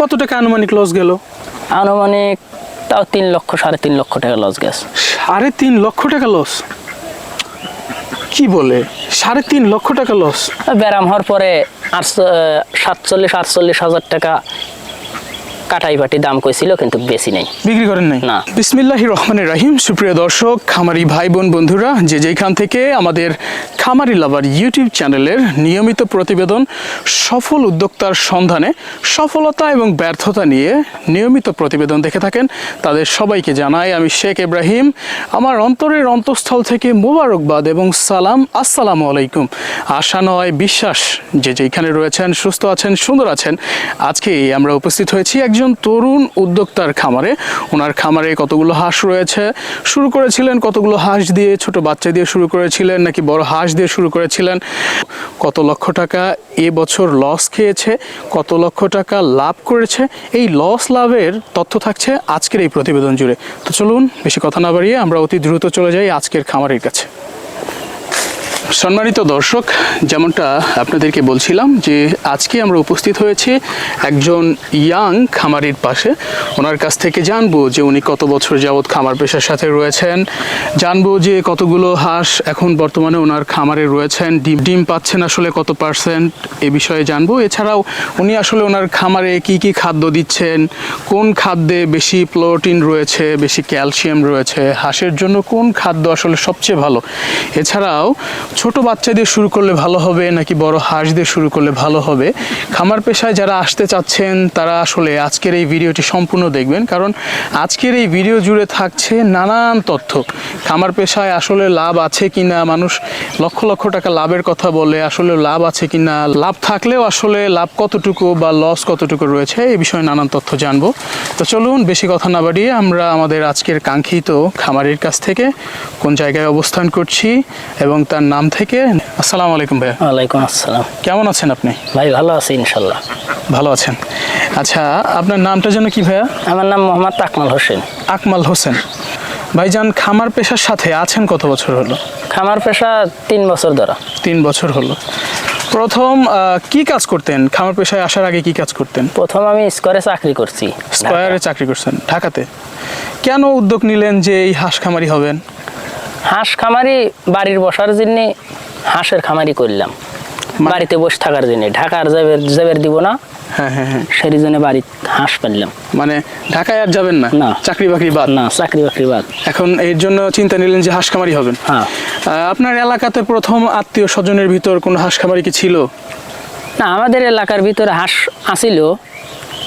কত টাকা আনুমানিক লস গেল? আনুমানিক তাও তিন লক্ষ সাড়ে তিন লক্ষ টাকা লস গেছে। সাড়ে তিন লক্ষ টাকা লস কি বলে? সাড়ে তিন লক্ষ টাকা লস ব্যারাম হওয়ার পরে আটশো সাতচল্লিশ আটচল্লিশ হাজার টাকা কাটাই বাটি দাম কইছিল কিন্তু বেশি নেই। বিক্রি করেন নাই? না। বিসমিল্লাহ রহমানের রাহিম। সুপ্রিয় দর্শক খামারি ভাই বোন বন্ধুরা যে যেখান থেকে আমাদের খামারি লাভার ইউটিউব চ্যানেলের নিয়মিত প্রতিবেদন সফল উদ্যোক্তার সন্ধানে সফলতা এবং ব্যর্থতা নিয়ে নিয়মিত প্রতিবেদন দেখে থাকেন তাদের সবাইকে জানাই আমি শেখ ইব্রাহিম। আমার অন্তরের অন্তঃস্থল থেকে মোবারকবাদ এবং সালাম। আসসালামু আলাইকুম। আশা নয় বিশ্বাস। যে যেখানে রয়েছেন সুস্থ আছেন সুন্দর আছেন আজকে আমরা উপস্থিত হয়েছি একজন তরুণ উদ্যোক্তার খামারে। ওনার খামারে কতগুলো হাঁস রয়েছে? শুরু করেছিলেন কতগুলো হাঁস দিয়ে? ছোট বাচ্চা দিয়ে শুরু করেছিলেন নাকি বড় হাঁস দিয়ে শুরু করেছিলেন? কত লক্ষ টাকা এ বছর লস খেয়েছে? কত লক্ষ টাকা লাভ করেছে? এই লস লাভের তথ্য থাকছে আজকের এই প্রতিবেদন জুড়ে। তো চলুন, বেশি কথা না বাড়িয়ে আমরা অতি দ্রুত চলে যাই আজকের খামারের কাছে। সম্মানিত দর্শক, যেমনটা আপনাদেরকে বলছিলাম যে আজকে আমরা উপস্থিত হয়েছি একজন ইয়াং খামারির পাশে। ওনার কাছ থেকে জানব যে উনি কত বছর যাবৎ খামার পেশার সাথে রয়েছেন। জানব যে কতগুলো হাঁস এখন বর্তমানে ওনার খামারে রয়েছেন। ডিম ডিম পাচ্ছেন আসলে কত পার্সেন্ট এ বিষয়ে জানব। এছাড়াও উনি আসলে ওনার খামারে কি কি খাদ্য দিচ্ছেন? কোন খাদ্যে বেশি প্রোটিন রয়েছে, বেশি ক্যালসিয়াম রয়েছে? হাঁসের জন্য কোন খাদ্য আসলে সবচেয়ে ভালো? এছাড়াও ছোট বাচ্চা দিয়ে শুরু করলে ভালো হবে নাকি বড় হাঁস দিয়ে শুরু করলে ভালো হবে? খামার পেশায় যারা আসতে চাচ্ছেন, তারা আসলে আজকের এই ভিডিওটি সম্পূর্ণ দেখবেন। কারণ আজকের এই ভিডিও জুড়ে থাকছে নানান তথ্য। খামার পেশায় আসলে লাভ আছে কি না মানুষ লক্ষ লক্ষ টাকা লাভের কথা বলে, আসলে লাভ আছে কি না লাভ থাকলেও আসলে লাভ কতটুকু বা লস কতটুকু রয়েছে, এই বিষয়ে নানান তথ্য জানব। তো চলুন, বেশি কথা না বাড়িয়ে আমরা আমাদের আজকের কাঙ্ক্ষিত খামারের কাছ থেকে কোন জায়গায় অবস্থান করছি এবং তার নাম থেকে? আসসালামু আলাইকুম ভাইয়া। ওয়ালাইকুম আসসালাম। কেমন আছেন আপনি? ভাই ভালো আছি ইনশাল্লাহ। ভালো আছেন। আচ্ছা আপনার নামটা যেন কি ভাইয়া? আমার নাম মোহাম্মদ তাকমাল হোসেন। আকমাল হোসেন। ভাইজান খামার পেশার সাথে আছেন কত বছর হলো? খামার পেশা তিন বছর ধরা। তিন বছর হলো। প্রথম কি কাজ করতেন? খামার পেশায় আসার আগে কি কাজ করতেন? প্রথম আমি স্কোয়ারে চাকরি করছি স্কয়ারে চাকরি করছেন ঢাকাতে। কেন উদ্যোগ নিলেন যে এই হাঁস খামারি হবেন? হাঁস খামারি বাড়ির বসার জন্যে হাঁসের খামারি করলাম। মানে- বাড়িতে বসে থাকার জন্য। ঢাকার জেবের জেবের দিব না। হ্যাঁ হ্যাঁ হ্যাঁ। সেই জন্য বাড়ি হাঁস পারলাম মানে ঢাকায় আর যাবেন না? না। চাকরি বাকরি বাদ? না চাকরি বাকরি বাদ। এখন এর জন্য চিন্তা নিলেন যে হাঁস খামারি হবেন। হ্যাঁ। আপনার এলাকাতে প্রথম আত্মীয় স্বজনের ভিতর কোনো হাঁস খামারি কি ছিল? না আমাদের এলাকার ভিতরে হাঁস আসিল।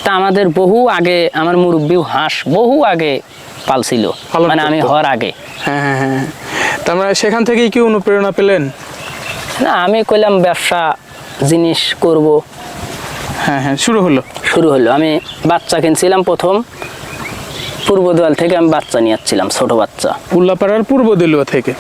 তা আমাদের বহু আগে আমার মুরব্বীও হাঁস বহু আগে পালছিল। মানে আমি হওয়ার আগে। হ্যাঁ হ্যাঁ হ্যাঁ তার মানে সেখান থেকেই কি অনুপ্রেরণা পেলেন? না আমি কইলাম ব্যবসা জিনিস করব। হ্যাঁ হ্যাঁ শুরু হলো। শুরু হলো। আমি বাচ্চা কিনছিলাম প্রথম। পূর্ব দেওয়াল থেকে আমি বাচ্চা নিয়ে যাচ্ছিলাম ছোট বাচ্চা। উল্লাপাড়ার পূর্ব দেলুয়া থেকে।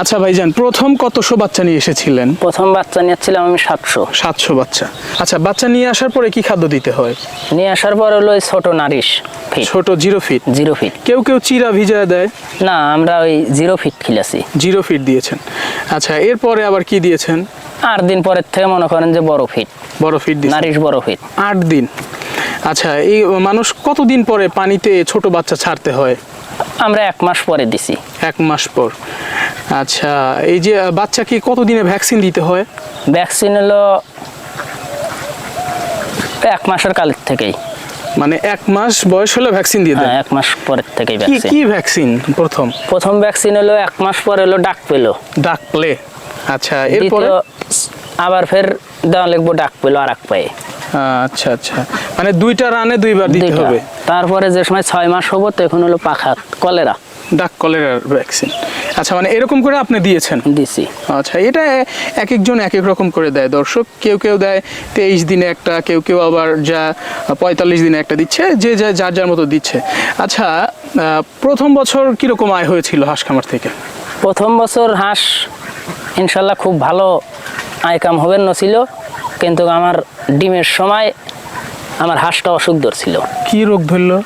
আচ্ছা ভাইজান প্রথম কতশো বাচ্চা নিয়ে এসেছিলেন? প্রথম বাচ্চা নিয়ে যাচ্ছিলাম আমি সাতশো। সাতশো বাচ্চা। আচ্ছা বাচ্চা নিয়ে আসার পরে কি খাদ্য দিতে হয়? নিয়ে আসার পর হলো ওই ছোট নারিশ ফিট। ছোট জিরো ফিট? Zero feet. কেউ কেউ চিরা ভিজা দেয়? না আমরা ওই জিরো ফিট খিলাছি। জিরো ফিট দিয়েছেন। আচ্ছা এরপরে আবার কি দিয়েছেন? আট দিন পরের থেকে মনে করেন যে বড় ফিট। বড় ফিট নারিশ বড় ফিট। আট দিন। আচ্ছা এই মানুষ কতদিন পরে পানিতে ছোট বাচ্চা ছাড়তে হয়? আমরা এক মাস পরে দিছি। এক মাস পর। আচ্ছা এই যে বাচ্চাকে কতদিনে ভ্যাকসিন দিতে হয়? ভ্যাকসিন হলো এক মাসের কালের থেকেই। মানে এক মাস বয়স হলে ভ্যাকসিন দিয়ে দেন? হ্যাঁ এক মাস পরের থেকেই কি ভ্যাকসিন। কি ভ্যাকসিন প্রথম? প্রথম ভ্যাকসিন হলো এক মাস পরে হলো ডাক পেল। ডাক প্লে। আচ্ছা এরপর? আবার ফের দেওয়া লাগবো ডাক পেল আর এক পায়ে। আচ্ছা আচ্ছা। মানে দুইটা রানে দুইবার দিতে হবে? তারপরে যে সময় ছয় মাস হব তখন হলো পাখা কলেরা। ডাক কলেরার ভ্যাকসিন আচ্ছা মানে এরকম করে আপনি দিয়েছেন? দিছি। আচ্ছা এটা এক একজন এক এক রকম করে দেয়। দর্শক কেউ কেউ দেয় তেইশ দিনে একটা কেউ কেউ আবার যা পঁয়তাল্লিশ দিনে একটা দিচ্ছে যে যা যার যার মতো দিচ্ছে। আচ্ছা প্রথম বছর কীরকম আয় হয়েছিল হাঁস খামার থেকে? প্রথম বছর হাঁস ইনশাল্লাহ খুব ভালো আইকাম হবে নছিল কিন্তু আমার ডিমের সময় আমার হাঁসটা অসুখ ধরছিল। কি রোগ ধরলো?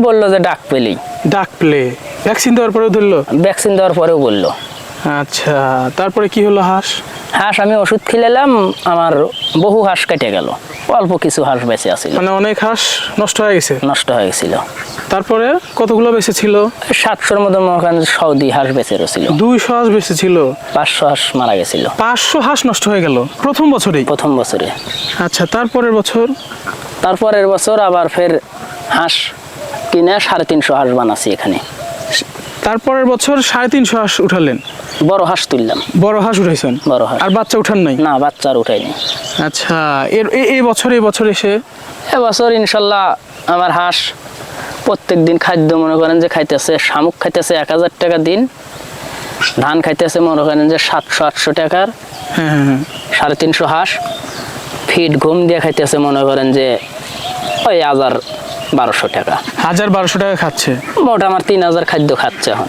বলল যে ডাক পেলেই। ডাক পেলে। ভ্যাকসিন দেওয়ার পরেও ধরলো? ভ্যাকসিন দেওয়ার পরেও বলল। আচ্ছা তারপরে কি হলো হাঁস? হাঁস আমি ওষুধ খেলাম আমার বহু হাঁস কেটে গেল। অল্প কিছু হাঁস বেঁচে আছিল। মানে অনেক হাঁস নষ্ট হয়ে গেছে? নষ্ট হয়ে গেছিল। তারপরে কতগুলো বেঁচে ছিল? সাতশোর মতো মনে সৌদি হাঁস বেঁচে রয়েছিল। দুইশো হাঁস বেঁচে ছিল? পাঁচশো হাঁস মারা গেছিল। পাঁচশো হাঁস নষ্ট হয়ে গেল? প্রথম বছরেই? প্রথম বছরে। আচ্ছা তারপরের বছর? তারপরের বছর আবার ফের হাঁস কিনে সাড়ে তিনশো হাঁস বানাচ্ছি এখানে। তারপরের বছর সাড়ে তিনশো হাঁস উঠালেন। বড় হাঁস তুললাম। বড় হাঁস উঠাইছেন? বড় হাঁস। আর বাচ্চা উঠান নাই? না বাচ্চার উঠাইনি আচ্ছা এর এ- এই বছর এই বছর এসে? এবছর ইনশাল্লাহ আমার হাঁস প্রত্যেক দিন খাদ্য মনে করেন যে খাইতেছে শামুক খাইতেছে এক হাজার টাকা দিন ধান খাইতেছে মনে করেন যে সাতশো আটশো টাকার হ্যাঁ হ্যাঁ হ্যাঁ। সাড়ে তিনশো হাঁস ফিড ঘুম দিয়ে খাইতেছে মনে করেন যে ওই হাজার বারোশো টাকা। হাজার বারোশো টাকা খাচ্ছে? মোট আমার তিন হাজার খাদ্য খাচ্ছে এখন।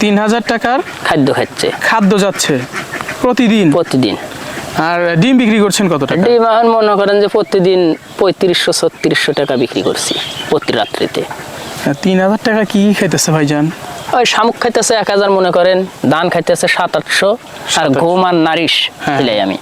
তিন হাজার টাকার খাদ্য খাচ্ছে। খাদ্য যাচ্ছে প্রতিদিন? প্রতিদিন। আর ডিম বিক্রি করছেন কত টাকা? ডিম এখন মনে করেন যে প্রতিদিন পঁয়ত্রিশশো ছত্রিশশো টাকা বিক্রি করছি প্রতি রাত্রিতে। তিন হাজার টাকা কি কি খাইতেছে ভাইজান? ওই শামুক খাইতেছে এক হাজার মনে করেন ধান খাইতেছে সাত আটশো আর ঘুম আর নারিশ হ্যাঁ। খেলাই আমি।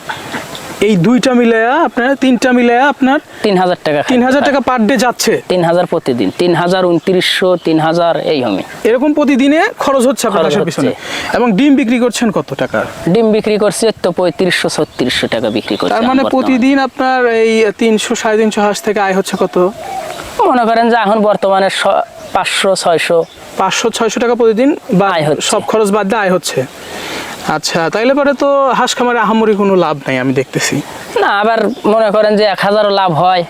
এই দুইটা মিলায়া আপনার তিনটা মিলায়া আপনার তিন হাজার টাকা তিন হাজার টাকা পার ডে যাচ্ছে। তিন হাজার প্রতিদিন। তিন হাজার উনত্রিশশো তিন হাজার এই আমি এরকম প্রতিদিনে খরচ হচ্ছে আপনার পিছনে। এবং ডিম বিক্রি করছেন কত টাকা? ডিম বিক্রি করছি তো পঁয়ত্রিশশো ছত্রিশশো টাকা বিক্রি করছি তার মানে প্রতিদিন আপনার এই তিনশো সাড়ে তিনশো হাঁস থেকে আয় হচ্ছে কত? মনে করেন যে এখন বর্তমানে পাঁচশো ছয়শো পাঁচশো ছয়শো টাকা প্রতিদিন বা আয় হচ্ছে। সব খরচ বাদ দিয়ে আয় হচ্ছে। আচ্ছা তাইলে পরে তো হাঁস খামারে আহামরি কোনো লাভ নাই আমি দেখতেছি। না আবার মনে করেন যে এক হাজারও লাভ হয়।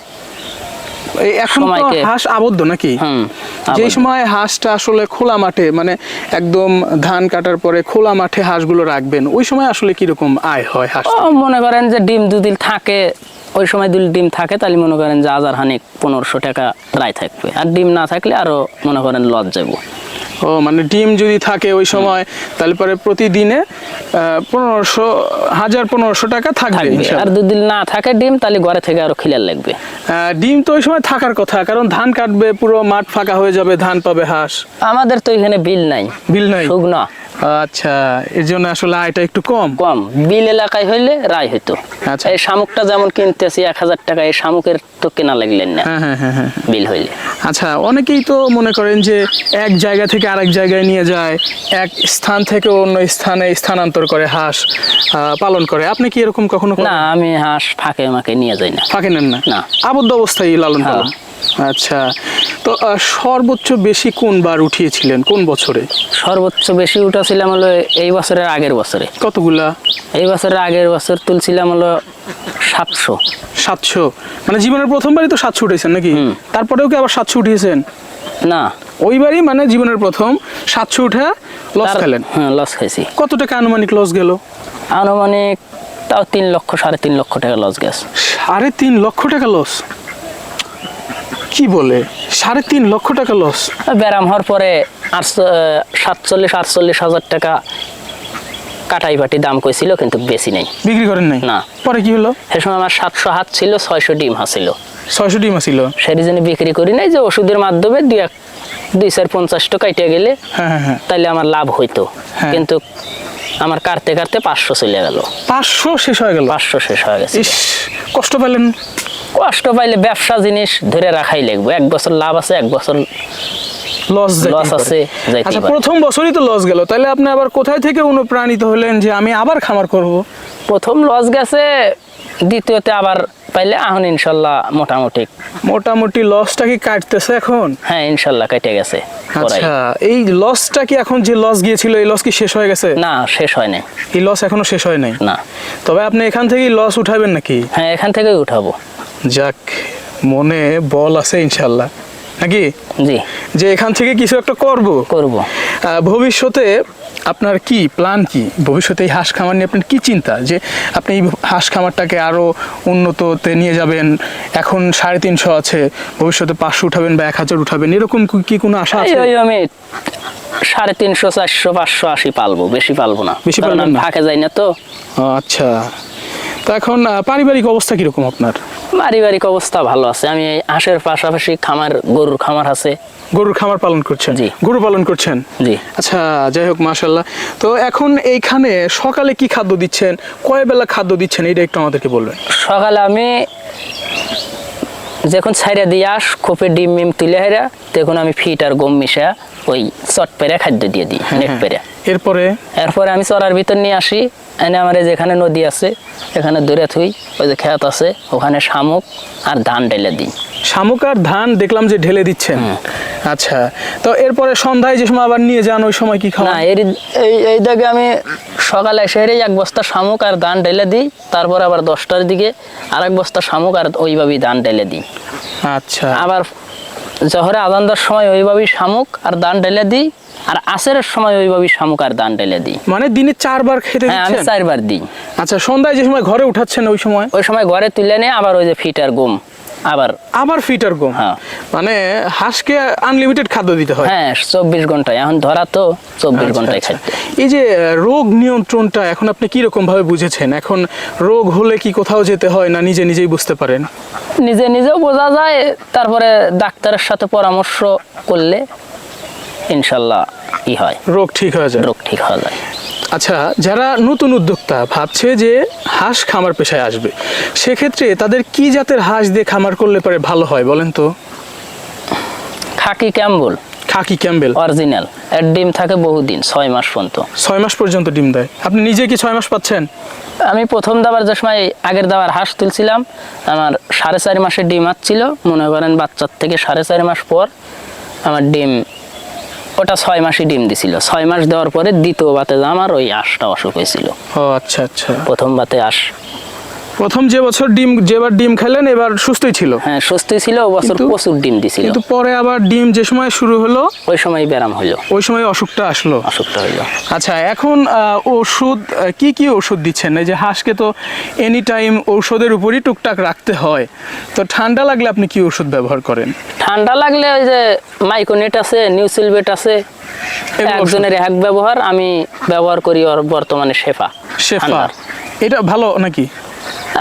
এখন তো হাঁস আবদ্ধ নাকি? যে সময় হাঁসটা আসলে খোলা মাঠে মানে একদম ধান কাটার পরে খোলা মাঠে হাঁসগুলো রাখবেন ওই সময় আসলে কীরকম আয় হয় হাঁস মনে করেন যে ডিম দুদিন থাকে ওই সময় দুল ডিম থাকে তাহলে মনে করেন যে হাজার হানিক পনেরোশো টাকা রায় থাকবে। আর ডিম না থাকলে আরও মনে করেন লজ যাব ও মানে ডিম যদি থাকে ওই সময় তাহলে পরে প্রতিদিনে পনেরোশো হাজার পনেরোশো টাকা থাকবে আর যদি দুদিন না থাকে ডিম তাহলে ঘরে থেকে আরও খিলার লাগবে। ডিম তো ওই সময় থাকার কথা কারণ ধান কাটবে পুরো মাঠ ফাঁকা হয়ে যাবে ধান পাবে হাঁস। আমাদের তো এখানে বিল নাই। বিল নাই? শুকনো। আচ্ছা এর জন্য আসলে আয়টা একটু কম? কম। বিল এলাকায় হইলে রায় হইতো। আচ্ছা। এই শামুকটা যেমন কিনতেছি এক হাজার টাকা এই শামুকের তো কেনা লাগলেন না। হ্যাঁ হ্যাঁ হ্যাঁ বিল হইলে। আচ্ছা অনেকেই তো মনে করেন যে এক জায়গা থেকে আরেক জায়গায় নিয়ে যায় এক স্থান থেকে অন্য স্থানে স্থানান্তর করে হাঁস আহ, পালন করে। আপনি কি এরকম কখনো না আমি হাঁস ফাঁকে মাকে নিয়ে যাই না। ফাঁকে নেন না? না। আবদ্ধ অবস্থায় লালন। পালন? আচ্ছা তো সর্বোচ্চ বেশি কোন বার উঠিয়েছিলেন? কোন বছরে? সর্বোচ্চ বেশি উঠেছিলাম হলো এই বছরের আগের বছরে। কতগুলা? এই বছরের আগের বছর তুলছিলাম হলো সাতশো। সাতশো? মানে জীবনের প্রথমবারই তো সাতশো উঠেছেন নাকি। তারপরেও কি আবার সাতশো উঠিয়েছেন? না। ওইবারই মানে জীবনের প্রথম সাতশো উঠে লস খেলেন। হ্যাঁ লস খাইছি কত টাকা আনুমানিক লস গেল? আনুমানিক তাও তিন লক্ষ সাড়ে তিন লক্ষ টাকা লস গেছে। সাড়ে তিন লক্ষ টাকা লস কি বলে? সাড়ে তিন লক্ষ টাকা লস ব্যারাম হওয়ার পরে আটশো সাতচল্লিশ আটচল্লিশ হাজার টাকা কাটাই বাটি দাম কইছিল কিন্তু বেশি নেই। বিক্রি করেন নাই? না। পরে কি হলো? সে সময় আমার সাতশো হাত ছিল ছয়শো ডিম হাসিল। ছয়শো ডিম ছিল সেই জন্য বিক্রি করি নাই যে ওষুধের মাধ্যমে দুই এক দুই চার পঞ্চাশ টাকা কেটে গেলে হ্যাঁ হ্যাঁ হ্যাঁ। তাইলে আমার লাভ হইতো। কিন্তু আমার কাটতে কাটতে পাঁচশো চলে গেল। পাঁচশো শেষ হয়ে গেল? পাঁচশো শেষ হয়ে গেছে। কষ্ট পেলেন কষ্ট পাইলে ব্যবসা জিনিস ধরে রাখাই লাগবে। এক বছর লাভ আছে এক বছর লস Loss আছে, আচ্ছা প্রথম বছরই তো লস গেল। তাহলে আপনি আবার কোথায় থেকে অনুপ্রাণিত হলেন যে আমি আবার খামার করব? প্রথম লস গেছে দ্বিতীয়তে আবার পাইলে এখন ইনশাল্লাহ মোটামুটি। মোটামুটি লসটা কি কাটতেছে এখন? হ্যাঁ ইনশাল্লাহ কেটে গেছে আচ্ছা এই লসটা কি এখন যে লস গিয়েছিল এই লস কি শেষ হয়ে গেছে? না শেষ হয় নাই। এই লস এখনও শেষ হয় নাই? না। তবে আপনি এখান থেকেই লস উঠাবেন নাকি? হ্যাঁ এখান থেকেই উঠাবো। যাক মনে বল আছে ইনশাল্লাহ নাকি? জি। যে এখান থেকে কিছু একটা করব। করব। ভবিষ্যতে আপনার কি প্ল্যান কি? ভবিষ্যতে এই হাঁস খামার নিয়ে আপনার কি চিন্তা? যে আপনি এই হাঁস খামারটাকে আরও উন্নততে নিয়ে যাবেন এখন সাড়ে তিনশো আছে ভবিষ্যতে পাঁচশো উঠাবেন বা এক হাজার উঠাবেন এরকম কি- কোনো আশা আছে? আমি সাড়ে তিনশো চারশো পাঁচশো আশি পালবো বেশি পালবো না। বেশি আমি না? ফাঁকে যাই না তো। আচ্ছা। তো এখন পারিবারিক অবস্থা কীরকম আপনার? পারিবারিক অবস্থা? ভালো আছে। আমি হাঁসের পাশাপাশি খামার গরুর খামার আছে। গরুর খামার পালন করছেন? জি। গরু পালন করছেন? জি। আচ্ছা যাই হোক মাশাল্লাহ তো এখন এইখানে সকালে কি খাদ্য দিচ্ছেন? কয় বেলা খাদ্য দিচ্ছেন? এটা একটু আমাদেরকে বলবেন। সকালে আমি যখন ছাইরা দিয়ে আস খোপে ডিম মিম তুলে হেরা তখন আমি ফিট আর গম মিশা ওই চট পেরে খাদ্য দিয়ে দিই নেট পেরে। এরপরে? এরপরে আমি চড়ার ভিতর নিয়ে আসি এনে আমার যেখানে নদী আছে এখানে দূরে থুই ওই যে খেত আছে ওখানে শামুক আর ধান ঢেলে দিই। শামুক আর ধান দেখলাম যে ঢেলে দিচ্ছেন। আচ্ছা তো এরপরে সন্ধ্যায় যে সময় আবার নিয়ে যান ওই সময় কি না খাওয়া এর এই এই দাগে আমি সকালে এসে হেরে এক বস্তা শামুক আর ধান ঢেলে দিই তারপর আবার দশটার দিকে আর এক বস্তা শামুক আর ওইভাবেই ধান ঢেলে দিই। আচ্ছা। আবার জহরে আজান দেওয়ার সময় ওইভাবেই শামুক আর ধান ঢেলে দিই আর আসরের সময় ওইভাবেই শামুক আর ধান ঢেলে দিই। মানে দিনে চারবার খেতে হ্যাঁ আমি চারবার দিই। আচ্ছা সন্ধ্যায় যে সময় ঘরে উঠাচ্ছেন ওই সময়? ওই সময় ঘরে তুলে নিয়ে আবার ওই যে ফিট আর গম। আবার আবার ফিটার গম হ্যাঁ। মানে হাঁসকে আনলিমিটেড খাদ্য দিতে হয়। হ্যাঁ চব্বিশ ঘন্টায়। এখন ধরা তো চব্বিশ আচ্ছা, ঘন্টায় আচ্ছা। খাদ্য এই যে রোগ নিয়ন্ত্রণটা এখন আপনি কি রকম ভাবে বুঝেছেন? এখন রোগ হলে কি কোথাও যেতে হয় না নিজে নিজেই বুঝতে পারেন? নিজে নিজেও বোঝা যায় তারপরে ডাক্তারের সাথে পরামর্শ করলে ইনশাল্লাহ ই হয়। রোগ ঠিক হয়ে যায়। রোগ ঠিক হয়ে যায়। আচ্ছা যারা নতুন উদ্যোক্তা ভাবছে যে হাঁস খামার পেশায় আসবে সেক্ষেত্রে তাদের কি জাতের হাঁস দিয়ে খামার করলে পারে ভালো হয় বলেন তো? Khaki Campbell. Khaki Campbell. Original. এর ডিম থাকে বহুদিন ছয় মাস পর্যন্ত। ছয় মাস পর্যন্ত ডিম দেয়। আপনি নিজে কি ছয় মাস পাচ্ছেন? আমি প্রথম দাবার যে সময় আগের দাবার হাঁস তুলছিলাম আমার সাড়ে চারি মাসের ডিম আসছিল। মনে করেন বাচ্চার থেকে সাড়ে চারি মাস পর আমার ডিম ওটা ছয় মাসই ডিম দিছিল। ছয় মাস দেওয়ার পরে দ্বিতীয় বাতে আমার ওই আশটা অসুখ হয়েছিল। ও আচ্ছা আচ্ছা। প্রথম বাতে আঁশ। প্রথম যে বছর ডিম যেবার ডিম খেলেন এবার সুস্থই ছিল। হ্যাঁ সুস্থই ছিল ও বছর প্রচুর ডিম দিছিল। কিন্তু পরে আবার ডিম যে সময় শুরু হলো ওই সময় ব্যারাম হইল ওই সময় অসুখটা আসলো। অসুখটা হইল আচ্ছা এখন ওষুধ কি কি ওষুধ দিচ্ছেন? এই যে হাঁসকে তো এনি টাইম ঔষধের উপরই টুকটাক রাখতে হয়। তো ঠান্ডা লাগলে আপনি কি ওষুধ ব্যবহার করেন? ঠান্ডা লাগলে ওই যে মাইকোনেট আছে নিউসিলবেট আছে একজনের এক ব্যবহার আমি ব্যবহার করি ওর বর্তমানে শেফা। শেফা। এটা ভালো নাকি?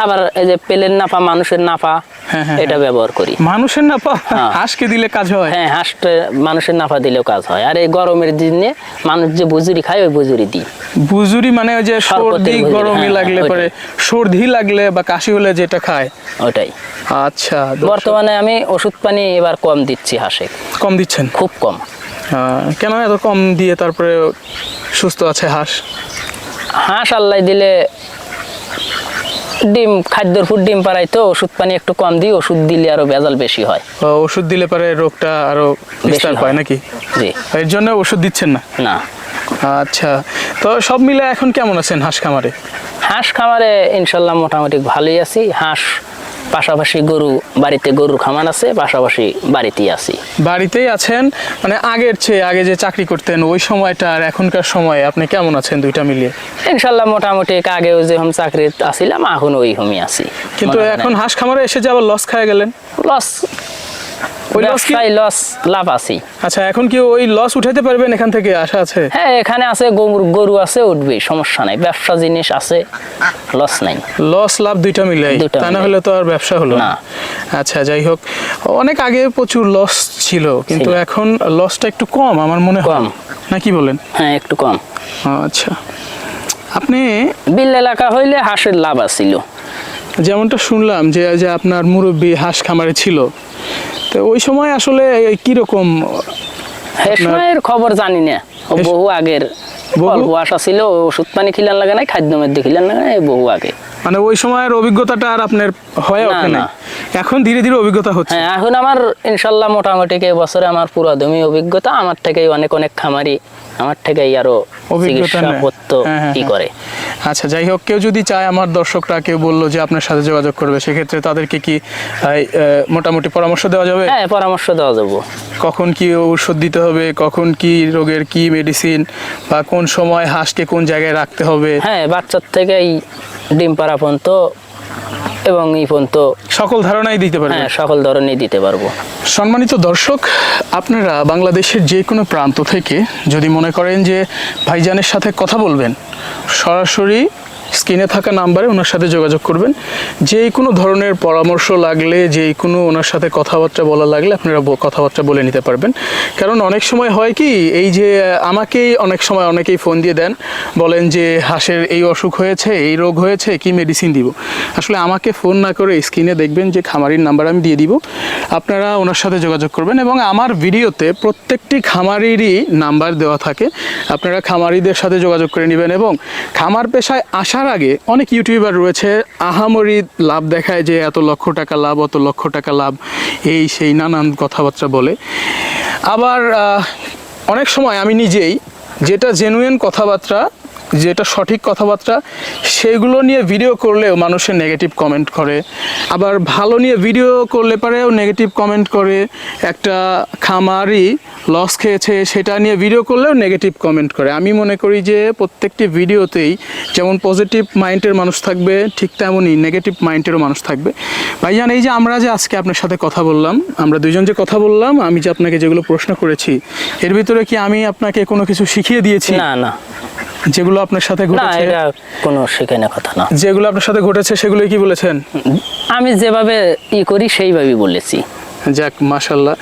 আবার এই যে পেলের নাফা মানুষের নাফা হ্যাঁ, হ্যাঁ, এটা ব্যবহার করি। মানুষের না পা হ্যাঁ। হাঁসকে দিলে কাজ হয়? হ্যাঁ হাঁসটা মানুষের নাফা দিলেও কাজ হয়। আর এই গরমের দিনে মানুষ যে বুজুরি খায় ওই বুজুরি দিই। বুজুরি মানে ওই যে সর্দি গরমই হ্যাঁ, লাগলে পরে। সর্দি লাগলে বা কাশি হলে যেটা খায়। ওটাই। আচ্ছা বর্তমানে আমি ওষুধ পানি এবার কম দিচ্ছি হাঁসে। কম দিচ্ছেন? খুব কম। কেন এত কম দিয়ে তারপরে সুস্থ আছে হাঁস? হাঁস আল্লাহ দিলে ডিম খাদ্যর ফুড ডিম পারাই তো ওষুধ পানি একটু কম দিই ওষুধ দিলে আরও ভেজাল বেশি হয়। ওষুধ দিলে পরে রোগটা আরও বিস্তার হয়। পায় নাকি? জি। এর জন্য ওষুধ দিচ্ছেন না? না। আচ্ছা তো সব মিলে এখন কেমন আছেন হাঁস খামারে? হাঁস খামারে ইনশাল্লাহ মোটামুটি ভালোই আছি। হাঁস পাশাপাশি গরু বাড়িতে গরুর খামার আছে পাশাপাশি বাড়িতেই আছি। বাড়িতেই আছেন? মানে আগের চেয়ে আগে যে চাকরি করতেন ওই সময়টা আর এখনকার সময় আপনি কেমন আছেন দুইটা মিলিয়ে? ইনশাল্লাহ মোটামুটি আগেও যে হোম চাকরি আসিলাম এখন ওই হোমই আছি। কিন্তু এখন হাঁস খামারে এসে যে আবার লস খায় গেলেন? লস ওই কি- লস লাভ আছি আচ্ছা এখন কি ওই লস উঠাইতে পারবেন এখান থেকে? আশা আছে? হ্যাঁ এখানে আছে গরু গরু আছে উঠবে সমস্যা নাই। ব্যবসা জিনিস আছে লস নাই। লস লাভ দুইটা মিলাই। তা না হলে তো আর ব্যবসা হলো না। আচ্ছা যাই হোক। অনেক আগে প্রচুর লস ছিল কিন্তু এখন লসটা একটু কম আমার মনে হয়। কম। না কি বলেন? হ্যাঁ একটু কম। আচ্ছা। আপনি বিল এলাকা হইলে হাঁসের লাভ আছিল। যেমনটা শুনলাম যে যে আপনার মুরব্বী হাঁস খামারে ছিল তো ওই সময় আসলে কীরকম সময়ের খবর জানি না বহু আগের বহু- অল্প আশা ছিল ওষুধ পানি খিলান লাগে নাই খাদ্য মধ্যে খিলান লাগে বহু আগে। মানে ওই সময়ের অভিজ্ঞতাটা আর আপনার হয়ে ওঠে না। এখন ধীরে ধীরে অভিজ্ঞতা হচ্ছে। হ্যাঁ এখন আমার ইনশাল্লাহ মোটামুটি এই বছরে আমার পুরাদমি অভিজ্ঞতা আমার থেকেই অনেক অনেক খামারি আমার থেকেই আরও অভিজ্ঞতা হ্যাঁ, হ্যাঁ, হ্যাঁ। করে। আচ্ছা যাই হোক কেউ যদি চায় আমার দর্শকরা কেউ বলল যে আপনার সাথে যোগাযোগ করবে সেক্ষেত্রে তাদেরকে কি মোটামুটি পরামর্শ দেওয়া যাবে? হ্যাঁ পরামর্শ দেওয়া যাবে। কখন কি ঔষধ দিতে হবে কখন কি রোগের কি মেডিসিন বা কোন সময় হাঁসকে কোন জায়গায় রাখতে হবে? হ্যাঁ বাচ্চার থেকেই ডিম পাড়া পর্যন্ত এবং এই পর্যন্ত সকল ধারণাই দিতে পারব। হ্যাঁ সকল ধরনেরই দিতে পারব। সম্মানিত দর্শক আপনারা বাংলাদেশের যে কোনো প্রান্ত থেকে যদি মনে করেন যে ভাইজানের সাথে কথা বলবেন সরাসরি স্ক্রিনে থাকা নাম্বারে ওনার সাথে যোগাযোগ করবেন। যে কোনো ধরনের পরামর্শ লাগলে যে কোনো ওনার সাথে কথাবার্তা বলা লাগলে আপনারা কথাবার্তা বলে নিতে পারবেন। কারণ অনেক সময় হয় কি, এই যে, আমাকেই অনেক সময় অনেকেই ফোন দিয়ে দেন, বলেন যে, হাঁসের এই অসুখ হয়েছে, এই রোগ হয়েছে, কি মেডিসিন দিব? আসলে আমাকে ফোন না করে স্ক্রিনে দেখবেন যে, খামারির নাম্বার আমি দিয়ে দিব। আপনারা ওনার সাথে যোগাযোগ করবেন এবং আমার ভিডিওতে প্রত্যেকটি খামারিরই নাম্বার দেওয়া থাকে। আপনারা খামারিদের সাথে যোগাযোগ করে নেবেন এবং খামার পেশায় আসার আগে অনেক ইউটিউবার রয়েছে, আহামরি লাভ দেখায় যে এত লক্ষ টাকা লাভ, অত লক্ষ টাকা লাভ, এই সেই নানান কথাবার্তা বলে। আবার অনেক সময় আমি নিজেই যেটা জেনুইন কথাবার্তা যেটা সঠিক কথাবার্তা, সেগুলো নিয়ে ভিডিও করলেও মানুষের নেগেটিভ কমেন্ট করে। আবার ভালো নিয়ে ভিডিও করলে পারেও নেগেটিভ কমেন্ট করে। একটা খামারি লস খেয়েছে, সেটা নিয়ে ভিডিও করলেও নেগেটিভ কমেন্ট করে। আমি মনে করি যে প্রত্যেকটি ভিডিওতেই যেমন পজিটিভ মাইন্ডের মানুষ থাকবে, ঠিক তেমনই নেগেটিভ মাইন্ডেরও মানুষ থাকবে। ভাইজান, এই যে আমরা যে আজকে আপনার সাথে কথা বললাম, আমরা দুজন যে কথা বললাম, আমি যে আপনাকে যেগুলো প্রশ্ন করেছি, এর ভিতরে কি আমি আপনাকে কোনো কিছু শিখিয়ে দিয়েছি? না না। যেগুলো আপনার সাথে না ঘটেছে? এটা কোনো শেখানো কথা না। যেগুলো আপনার সাথে ঘটেছে সেগুলো কি বলেছেন? আমি যেভাবে ই করি সেইভাবেই বলেছি। যাক মাশাল্লাহ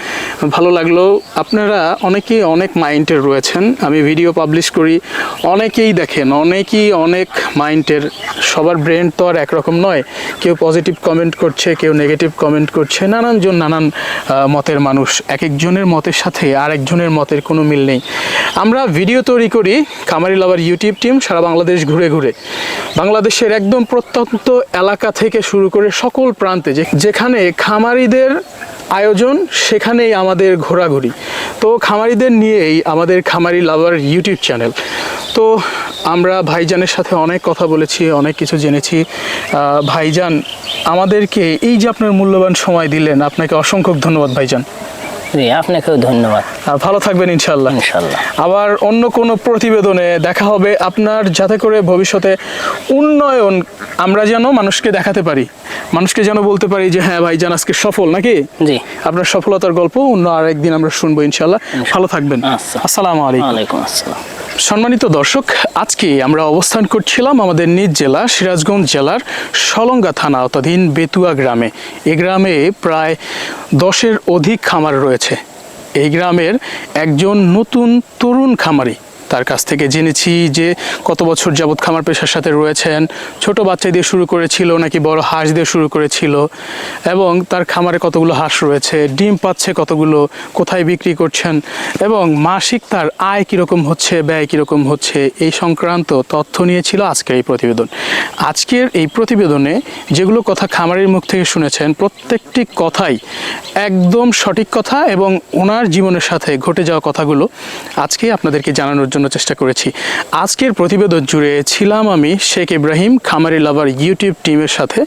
ভালো লাগল। আপনারা অনেকেই অনেক মাইন্ডের রয়েছেন। আমি ভিডিও পাবলিশ করি, অনেকেই দেখেন, অনেকেই অনেক মাইন্ডের। সবার ব্রেন তো আর একরকম নয়। কেউ পজিটিভ কমেন্ট করছে, কেউ নেগেটিভ কমেন্ট করছে। নানানজন নানান মতের মানুষ। এক একজনের মতের সাথে আর একজনের মতের কোনো মিল নেই। আমরা ভিডিও তৈরি করি কামারি লাভার ইউটিউব টিম সারা বাংলাদেশ ঘুরে ঘুরে। বাংলাদেশের একদম প্রত্যন্ত এলাকা থেকে শুরু করে সকল প্রান্তে যেখানে খামারিদের আয়োজন সেখানেই আমাদের ঘোরাঘুরি। তো খামারিদের নিয়েই আমাদের খামারি লাভার ইউটিউব চ্যানেল। তো আমরা ভাইজানের সাথে অনেক কথা বলেছি, অনেক কিছু জেনেছি। ভাইজান, আমাদেরকে এই যে আপনার মূল্যবান সময় দিলেন, আপনাকে অসংখ্য ধন্যবাদ ভাইজান। জি আপনাকেও ধন্যবাদ। ভালো থাকবেন ইনশাল্লাহ ইনশাল্লাহ আবার অন্য কোনো প্রতিবেদনে দেখা হবে আপনার যাতে করে ভবিষ্যতে উন্নয়ন আমরা যেন মানুষকে দেখাতে পারি। মানুষকে যেন বলতে পারি যে হ্যাঁ ভাই ভাইজান আজকে সফল নাকি? জি। আপনার সফলতার গল্প অন্য আরেকদিন আমরা শুনব ইনশাল্লাহ ভালো থাকবেন। আচ্ছা। আসসালামু আলাইকুম। আসসালাম। সম্মানিত দর্শক আজকে আমরা অবস্থান করছিলাম আমাদের নিজ জেলা সিরাজগঞ্জ জেলার সলঙ্গা থানা আওতাধীন বেতুয়া গ্রামে। এই গ্রামে প্রায় দশের অধিক খামার রয়েছে। এই গ্রামের একজন নতুন তরুণ খামারি তার কাছ থেকে জেনেছি যে কত বছর যাবৎ খামার পেশার সাথে রয়েছেন। ছোট বাচ্চা দিয়ে শুরু করেছিল, নাকি বড় হাঁস দিয়ে শুরু করেছিল। এবং তার খামারে কতগুলো হাঁস রয়েছে, ডিম পাচ্ছে কতগুলো, কোথায় বিক্রি করছেন, এবং মাসিক তার আয় কীরকম হচ্ছে, ব্যয় কীরকম হচ্ছে, এই সংক্রান্ত তথ্য নিয়েছিল আজকের এই প্রতিবেদন। আজকের এই প্রতিবেদনে যেগুলো কথা খামারের মুখ থেকে শুনেছেন, প্রত্যেকটি কথাই একদম সঠিক কথা এবং ওনার জীবনের সাথে ঘটে যাওয়া কথাগুলো আজকে আপনাদেরকে জানানোর জন্য চেষ্টা করেছি। আজকের প্রতিবেদন জুড়ে ছিলাম আমি শেখ ইব্রাহিম, খামারি লাভার ইউটিউব টিমের সাথে।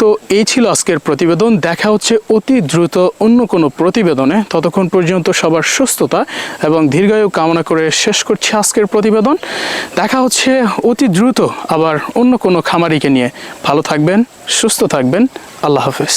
তো এই ছিল আজকের প্রতিবেদন। দেখা হচ্ছে অতি দ্রুত অন্য কোনো প্রতিবেদনে। ততক্ষণ পর্যন্ত সবার সুস্থতা এবং দীর্ঘায়ু কামনা করে শেষ করছি আজকের প্রতিবেদন। দেখা হচ্ছে অতি দ্রুত আবার অন্য কোনো খামারিকে নিয়ে। ভালো থাকবেন, সুস্থ থাকবেন। আল্লাহ হাফেজ।